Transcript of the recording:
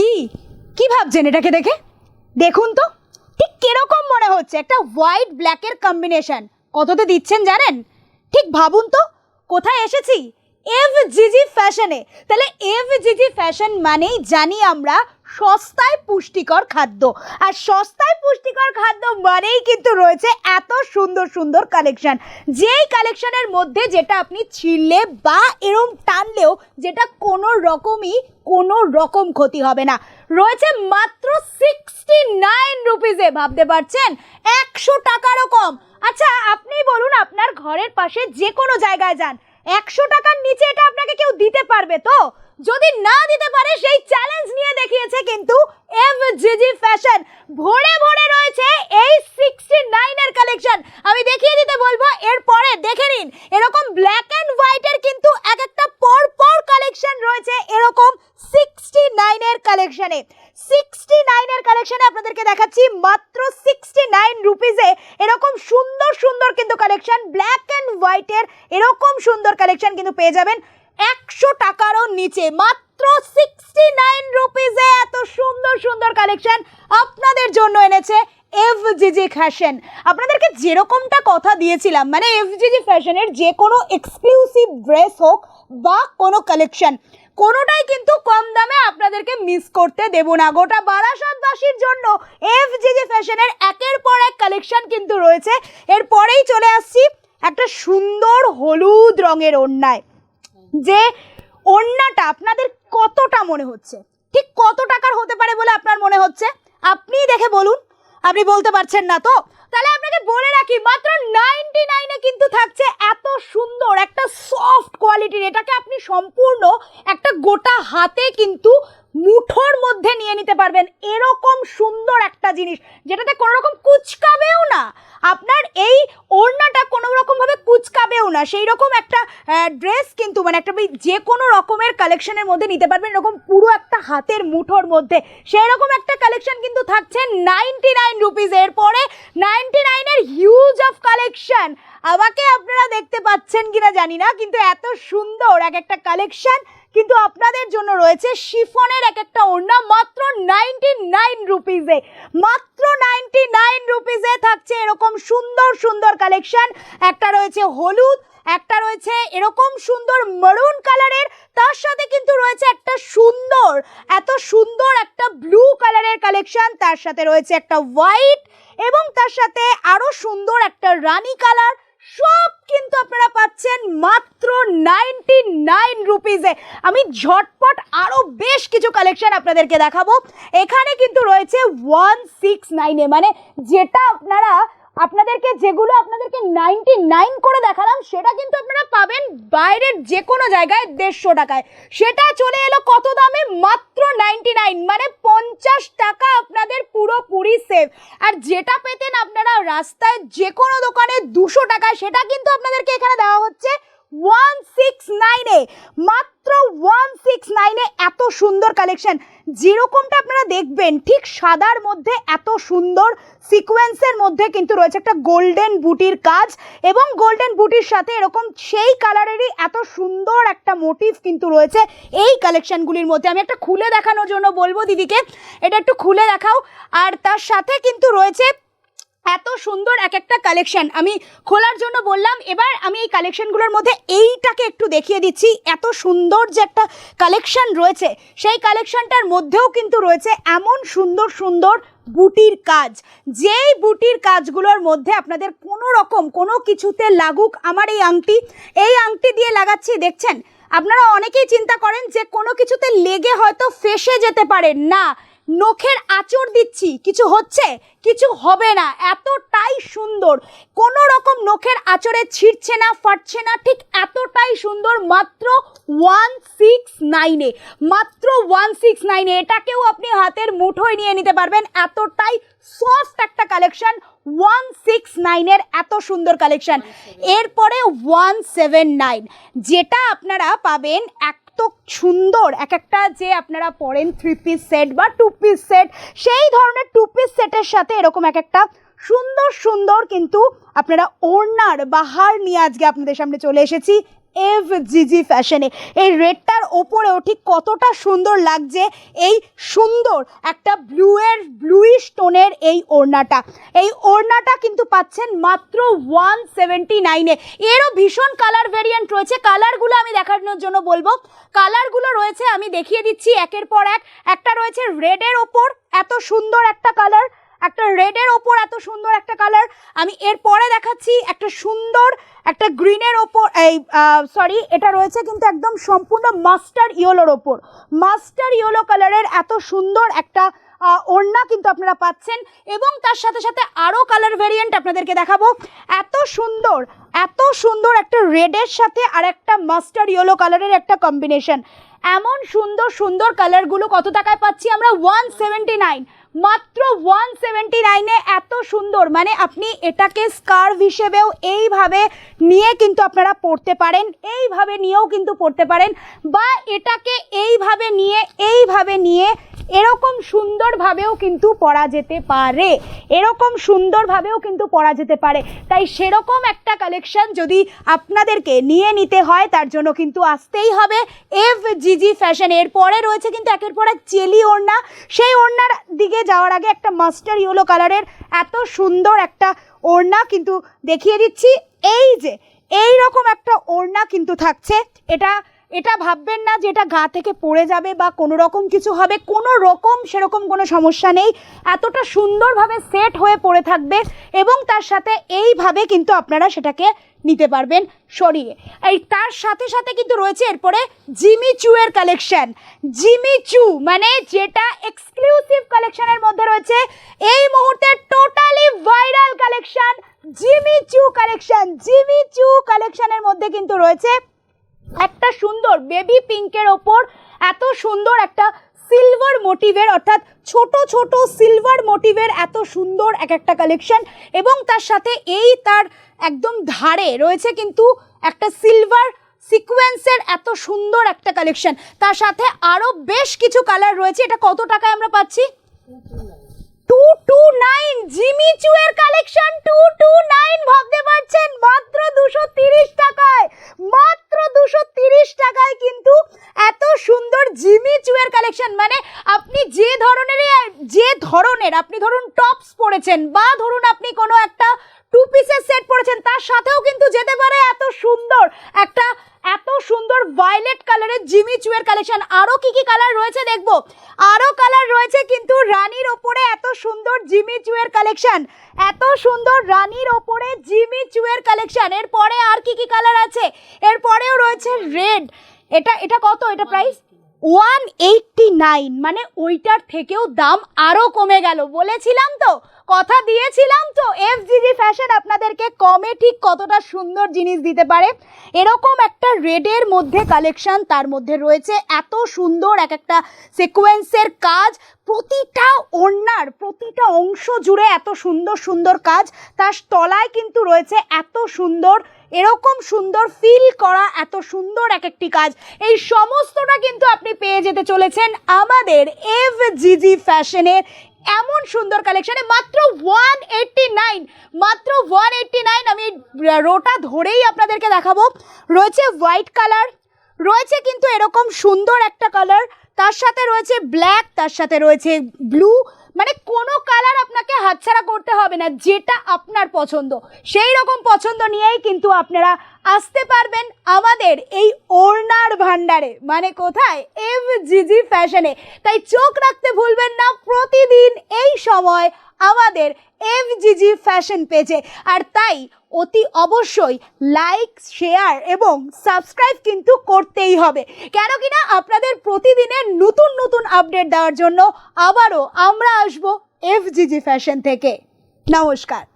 কি? কি ভাবছেন এটাকে দেখে? দেখুন তো, ঠিক কীরকম মনে হচ্ছে একটা হোয়াইট ব্ল্যাকের কম্বিনেশন কততে দিচ্ছেন জানেন? ঠিক ভাবুন তো, কোথায় এসেছি? এফ জিজি ফ্যাশনে তাহলে এফ জিজি ফ্যাশন মানেই জানি আমরা সস্তায় পুষ্টিকর খাদ্য। আর সস্তায় পুষ্টিকর খাদ্য মানেই কিন্তু রয়েছে এত সুন্দর সুন্দর কালেকশন যেই কালেকশনের মধ্যে যেটা আপনি ছিঁড়লে বা এরম টানলেও যেটা কোনো রকমই কোনো রকম ক্ষতি হবে না। রয়েছে মাত্র সিক্সটি নাইন রুপিসে ভাবতে পারছেন? একশো টাকারও কম। আচ্ছা আপনি বলুন আপনার ঘরের পাশে যে কোনো জায়গায় যান। একশো টাকার নিচে এটা আপনাকে কেউ দিতে পারবে তো? যদি না দিতে পারে, সেই চ্যালেঞ্জ নিয়ে দেখিয়েছে কিন্তু এফ জিজি ফ্যাশন ভরে ভরে রয়েছে এই সিক্সটি নাইনের কালেকশন আমি দেখিয়ে দিতে বলব, এরপরে দেখে নিন, এরকম ব্ল্যাক অ্যান্ড হোয়াইটের কিন্তু এক একটা পর পর কালেকশন রয়েছে এরকম সিক্সটি নাইনের কালেকশনে সিক্সটি নাইনের কালেকশনে আপনাদেরকে দেখাচ্ছি, মাত্র সিক্সটি নাইন রুপিসে এরকম সুন্দর সুন্দর কিন্তু কালেকশন ব্ল্যাক অ্যান্ড হোয়াইটের এরকম সুন্দর কালেকশন কিন্তু পেয়ে যাবেন। একশো টাকারও নিচে, মাত্র সিক্সটি নাইন রুপিসে এত সুন্দর সুন্দর কালেকশন আপনাদের জন্য এনেছে এফজিজি ফ্যাশন আপনাদেরকে যেরকমটা কথা দিয়েছিলাম মানে এফজিজি ফ্যাশনের যে কোনো এক্সক্লুসিভ ড্রেস হোক বা কোনো কালেকশন কোনোটাই কিন্তু কম দামে আপনাদেরকে মিস করতে দেব না। গোটা বারাসাতবাসীর জন্য এফজিজি ফ্যাশনের একের পর এক কালেকশন কিন্তু রয়েছে। এরপরেই চলে আসছি একটা সুন্দর হলুদ রঙের ওড়নায়। যে ওড়নাটা আপনাদের কতটা মনে হচ্ছে? ঠিক কত টাকার হতে পারে বলে আপনার মনে হচ্ছে? আপনিই দেখে বলুন। আপনি বলতে পারছেন না তো? তাহলে আপনাকে বলে রাখি, মাত্র নাইনটি নাইনে কিন্তু থাকছে এত সুন্দর একটা সফট কোয়ালিটির এটাকে আপনি সম্পূর্ণ একটা গোটা হাতে কিন্তু মুঠোর মধ্যে নিয়ে নিতে পারবেন। এরকম সুন্দর একটা জিনিস, যেটাতে কোনো রকম কুচকাবেও না। আপনার এই ওড়নাটা কোনো রকমভাবে কুচকাবেও না। সেই রকম একটা ড্রেস কিন্তু মানে একটা যে কোনো রকমের কালেকশনের মধ্যে নিতে পারবেন। এরকম পুরো একটা হাতের মুঠোর মধ্যে। সেই রকম একটা কালেকশন নাইনটি নাইন রুপিস এরপরে নাইনটি নাইনের হিউজ অফ কালেকশন আমাকে আপনারা দেখতে পাচ্ছেন কিনা জানি না, কিন্তু এত সুন্দর এক একটা কালেকশন কিন্তু আপনাদের জন্য রয়েছে শিফনের এক একটা ওড়না, মাত্র নাইনটি নাইন রুপিসে মাত্র নাইনটি নাইন রুপিসে থাকছে এরকম সুন্দর সুন্দর কালেকশন একটা রয়েছে হলুদ একটা রয়েছে এরকম সুন্দর মেরুন কালারের তার সাথে কিন্তু রয়েছে একটা সুন্দর, এত সুন্দর একটা ব্লু কালারের কালেকশন তার সাথে রয়েছে একটা হোয়াইট এবং তার সাথে আরও সুন্দর একটা রানি কালার সব কিন্তু আপনারা পাচ্ছেন মাত্র নাইনটি নাইন রুপিসে আমি ঝটপট আরও বেশ কিছু কালেকশন আপনাদেরকে দেখাবো। এখানে কিন্তু রয়েছে ওয়ান সিক্স নাইনে মানে যেটা আপনারা আপনাদেরকে যেগুলো আপনাদেরকে নাইনটি নাইন করে দেখালাম, সেটা কিন্তু আপনারা পাবেন বাইরের যে কোনো জায়গায় দেড়শো টাকায়। সেটা চলে এলো কত দামে? মাত্র নাইনটি নাইন মানে পঞ্চাশ টাকা আপনাদের পুরোপুরি সেভ আর যেটা পেতেন আপনারা রাস্তায় যে কোনো দোকানে দুশো টাকায়, সেটা কিন্তু আপনাদেরকে এখানে দেওয়া হচ্ছে। ওয়ান সিক্স নাইনে মাত্র ওয়ান সিক্স নাইনে এত সুন্দর কালেকশন যেরকমটা আপনারা দেখবেন, ঠিক সাদার মধ্যে এত সুন্দর সিকোয়েন্সের মধ্যে কিন্তু রয়েছে একটা গোল্ডেন বুটির কাজ এবং গোল্ডেন বুটির সাথে এরকম সেই কালারেরই এত সুন্দর একটা মোটিভ কিন্তু রয়েছে এই কালেকশনগুলির মধ্যে। আমি একটা খুলে দেখানোর জন্য বলব দিদিকে, এটা একটু খুলে দেখাও। আর তার সাথে কিন্তু রয়েছে এত সুন্দর এক একটা কালেকশন আমি খোলার জন্য বললাম, এবার আমি এই কালেকশনগুলোর মধ্যে এইটাকে একটু দেখিয়ে দিচ্ছি। এত সুন্দর যে একটা কালেকশন রয়েছে, সেই কালেকশনটার মধ্যেও কিন্তু রয়েছে এমন সুন্দর সুন্দর বুটির কাজ। যেই বুটির কাজগুলোর মধ্যে আপনাদের কোনো রকম, কোনো কিছুতে লাগুক আমার এই আংটি এই আংটি দিয়ে লাগাচ্ছি, দেখছেন? আপনারা অনেকেই চিন্তা করেন যে কোনো কিছুতে লেগে হয়তো ফেসে যেতে পারে। না নখের আঁচড় দিচ্ছি। কিছু হচ্ছে, কিছু হবে না। এতটাই সুন্দর। কোনো রকম নখের আঁচড়ে ছিঁড়ছে না, ফাটছে না, ঠিক এতটাই সুন্দর। মাত্র ওয়ান সিক্স নাইনে মাত্র ওয়ান সিক্স নাইনে এটাকেও আপনি হাতের মুঠোয় নিয়ে নিতে পারবেন। এতটাই সফট একটা কালেকশন ওয়ান সিক্স নাইনের এত সুন্দর কালেকশন এরপরে ওয়ান সেভেন নাইন যেটা আপনারা পাবেন এক সুন্দর এক একটা যে আপনারা পরেন থ্রি পিস সেট বা টু পিস সেট সেই ধরনের টু পিস সেটের সাথে এরকম এক একটা সুন্দর সুন্দর কিন্তু আপনারা ওড়নার বাহার নিয়ে আজকে আপনাদের সামনে চলে এসেছি। এফ জিজি ফ্যাশনে। এই রেডটার ওপরেও ঠিক কতটা সুন্দর লাগছে এই সুন্দর একটা ব্লুয়ের, ব্লুইশ টোনের এই ওড়নাটা। এই ওড়নাটা কিন্তু পাচ্ছেন মাত্র ওয়ান সেভেন্টি নাইনে। এরও ভীষণ কালার ভেরিয়েন্ট রয়েছে। কালারগুলো আমি দেখানোর জন্য বলব। কালারগুলো রয়েছে, আমি দেখিয়ে দিচ্ছি একের পর এক। একটা রয়েছে রেডের ওপর। এত সুন্দর একটা কালার। একটা রেডের ওপর এত সুন্দর একটা কালার আমি এর পরে দেখাচ্ছি একটা সুন্দর একটা গ্রিনের ওপর, এই সরি এটা রয়েছে কিন্তু একদম সম্পূর্ণ মাস্টার ইয়েলোর ওপর। মাস্টার ইয়েলো কালারের এত সুন্দর একটা ওড়না কিন্তু আপনারা পাচ্ছেন এবং তার সাথে সাথে আরও কালার ভেরিয়েন্ট আপনাদেরকে দেখাবো। এত সুন্দর এত সুন্দর একটা রেডের সাথে আর একটা মাস্টার ইয়েলো কালারের একটা কম্বিনেশন এমন সুন্দর সুন্দর কালারগুলো কত টাকায় পাচ্ছি আমরা? ওয়ান সেভেন্টি নাইন মাত্র ওয়ান সেভেন্টি নাইনে এত সুন্দর মানে আপনি এটাকে স্কার্ভ হিসেবেও এইভাবে নিয়ে কিন্তু আপনারা পড়তে পারেন, এইভাবে নিয়েও কিন্তু পড়তে পারেন, বা এটাকে এইভাবে নিয়ে এইভাবে নিয়ে এরকম সুন্দরভাবেও কিন্তু পরা যেতে পারে। এরকম সুন্দরভাবেও কিন্তু পরা যেতে পারে। তাই সেরকম একটা কালেকশন যদি আপনাদেরকে নিয়ে নিতে হয়, তার জন্য কিন্তু আসতেই হবে এফ জিজি ফ্যাশন এর পরে রয়েছে কিন্তু একের পর এক চেলি ওড়না। সেই ওড়নার দিকে যাওয়ার আগে একটা মাস্টার ইয়েলো কালারের এত সুন্দর একটা ওড়না কিন্তু দেখিয়ে দিচ্ছি। এই যে এই রকম একটা ওড়না কিন্তু থাকছে। এটা এটা ভাববেন না যে এটা গা থেকে পড়ে যাবে বা কোনো রকম কিছু হবে, কোনো রকম সেরকম কোনো সমস্যা নেই। এতটা সুন্দরভাবে সেট হয়ে পড়ে থাকবে এবং তার সাথে এইভাবে কিন্তু আপনারা সেটাকে নিতে পারবেন সরিয়ে। এই তার সাথে সাথে কিন্তু রয়েছে এরপরে জিমি চুয়ের কালেকশন জিমি চু মানে যেটা এক্সক্লুসিভ কালেকশনের মধ্যে রয়েছে। এই মুহূর্তে totally viral collection Jimmy Choo collection Jimmy Choo কালেকশনের মধ্যে কিন্তু রয়েছে একটা সুন্দর বেবি পিঙ্কের ওপর এত সুন্দর একটা সিলভার মোটিভের অর্থাৎ ছোট ছোট সিলভার মোটিভের এত সুন্দর এক একটা কালেকশন এবং তার সাথে এই তার একদম ধারে রয়েছে কিন্তু একটা সিলভার সিকোয়েন্সের এত সুন্দর একটা কালেকশন তার সাথে আরও বেশ কিছু কালার রয়েছে। এটা কত টাকায় আমরা পাচ্ছি? টু টু নাইন জিমি চুয়ের কালেকশন টু টু নাইন ভাবতে পারছেন মাত্র দুশো তিরিশ টাকায় মাত্র দুশো তিরিশ টাকায় কিন্তু এত সুন্দর জিমি চুয়ের কালেকশন মানে আপনি যে ধরনেরই যে ধরনের আপনি ধরুন টপস পরেছেন বা ধরুন আপনি কোনো একটা টু পিসের সেট পরেছেন, তার সাথেও কিন্তু যেতে পারে এত সুন্দর একটা, এত সুন্দর ভায়োলেট কালারের জিমি চুয়ের কালেকশন আরও কি কি কালার রয়েছে দেখব? আরও কালার রয়েছে কিন্তু রানীর ওপরে এত সুন্দর জিমি চুয়ের কালেকশন এত সুন্দর রানীর ওপরে জিমি চুয়ের কালেকশন এরপরে আর কি কি কালার আছে? এরপরেও রয়েছে রেড এটা এটা কত? এটা প্রাইস ওয়ান এইটটি নাইন মানে ওইটার থেকেও দাম আরও কমে গেল। বলেছিলাম তো কথা দিয়েছিলাম তো এফ জিজি ফ্যাশন আপনাদেরকে কমে ঠিক কতটা সুন্দর জিনিস দিতে পারে। এরকম একটা রেডের মধ্যে কালেকশন তার মধ্যে রয়েছে। এত সুন্দর এক একটা সিকোয়েন্সের কাজ, প্রতিটা ওড়নার, প্রতিটা অংশ জুড়ে এত সুন্দর সুন্দর কাজ, তার তলায় কিন্তু রয়েছে এত সুন্দর, এরকম সুন্দর ফিল করা এত সুন্দর এক একটি কাজ। এই সমস্তটা কিন্তু আপনি পেয়ে যেতে চলেছেন আমাদের এফ জিজি ফ্যাশনের এমন সুন্দর কালেকশানে মাত্র ওয়ান এইটটি নাইন মাত্র ওয়ান এইট্টি নাইন আমি রোটা ধরেই আপনাদেরকে দেখাবো। রয়েছে হোয়াইট কালার রয়েছে কিন্তু এরকম সুন্দর একটা কালার তার সাথে রয়েছে ব্ল্যাক তার সাথে রয়েছে ব্লু মানে কোনো কালার আপনাকে হাতছাড়া করতে হবে না, যেটা আপনার পছন্দ। সেই রকম পছন্দ নিয়েই কিন্তু আপনারা আসতে পারবেন আমাদের এই ওড়নার ভান্ডারে মানে কোথায়? এফ জিজি ফ্যাশনে। তাই চোখ রাখতে ভুলবেন না, প্রতিদিন এই সময় আমাদের এফজিজি ফ্যাশন পেজে আর তাই অতি অবশ্যই লাইক শেয়ার এবং সাবস্ক্রাইব কিন্তু করতেই হবে। কেন কিনা আপনাদের প্রতিদিনের নতুন নতুন আপডেট দেওয়ার জন্য আবারও আমরা আসব এফজিজি ফ্যাশন থেকে। নমস্কার।